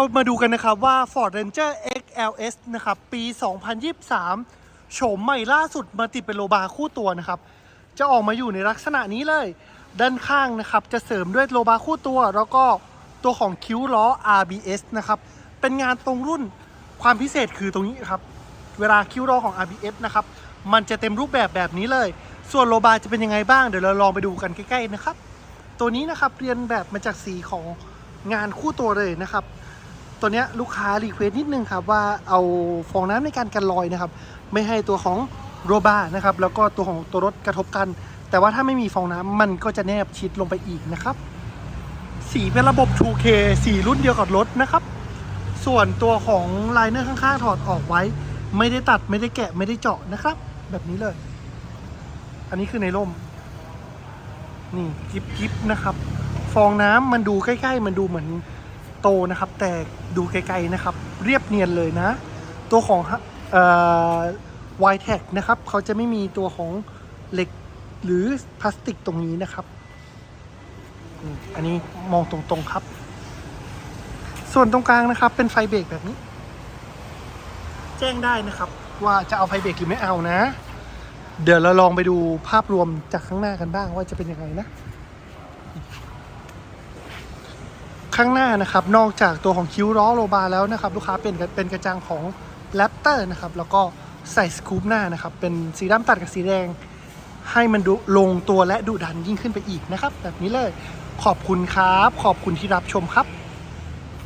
เรามาดูกันนะครับว่า Ford Ranger XLS นะครับ ปี 2023 โฉมใหม่ล่าสุดมาติดเป็นโลบาร์คู่ตัวนะครับ จะออกมาอยู่ในลักษณะนี้เลย ด้านข้างนะครับ จะเสริมด้วยโลบาร์คู่ตัว แล้วก็ตัวของคิ้วล้อ RBS นะครับ เป็นงานตรงรุ่นความพิเศษคือตรงนี้ครับ เวลาคิ้วล้อของ RBS นะครับ มันจะเต็มรูปแบบแบบนี้เลย ส่วนโลบาร์จะเป็นยังไงบ้าง เดี๋ยวเราลองไปดูกันใกล้ๆนะครับ ตัวนี้นะครับเรียนแบบมาจากสีของงานคู่ตัวเลยนะครับ ตัวเนี้ยลูกค้ารีเควสนิดนึงครับว่าเอาฟองน้ำในการกันรอยนะครับ ไม่ให้ตัวของโรบานะครับ แล้วก็ตัวของตัวรถกระทบกัน แต่ว่าถ้าไม่มีฟองน้ำมันก็จะแนบชิดลงไปอีกนะครับ สีเป็นระบบ 2K สีรุ่นเดียวกับรถนะครับ ส่วนตัวของไลเนอร์ข้างๆถอดออกไว้ ไม่ได้ตัดไม่ได้แกะไม่ได้เจาะนะครับ แบบนี้เลย อันนี้คือในร่ม นี่กิบกิบนะครับ ฟองน้ำมันดูใกล้ ๆ มันดูเหมือน โตนะครับ แต่ดูไกลๆนะครับ เรียบเนียนเลยนะ ตัวของวายแท็กนะครับเขาจะไม่มีตัวของเหล็กหรือพลาสติกตรงนี้นะครับ อันนี้มองตรงๆครับ ส่วนตรงกลางนะครับ เป็นไฟเบรกแบบนี้ แจ้งได้นะครับ ว่าจะเอาไฟเบรกหรือไม่เอานะ เดี๋ยวเราลองไปดูภาพรวมจากข้างหน้ากันบ้างว่าจะเป็นยังไงนะ ข้างหน้านะครับ นอกจากตัวของคิ้วล้อโลบาร์แล้วนะครับลูกค้าเป็นเป็นกระจังของแรปเตอร์นะครับแล้วก็ใส่สกูปหน้านะครับเป็นสีดำตัดกับสีแดง ให้มันดูลงตัวและดุดันยิ่งขึ้นไปอีกนะครับ แบบนี้เลยขอบคุณครับ ขอบคุณที่รับชมครับ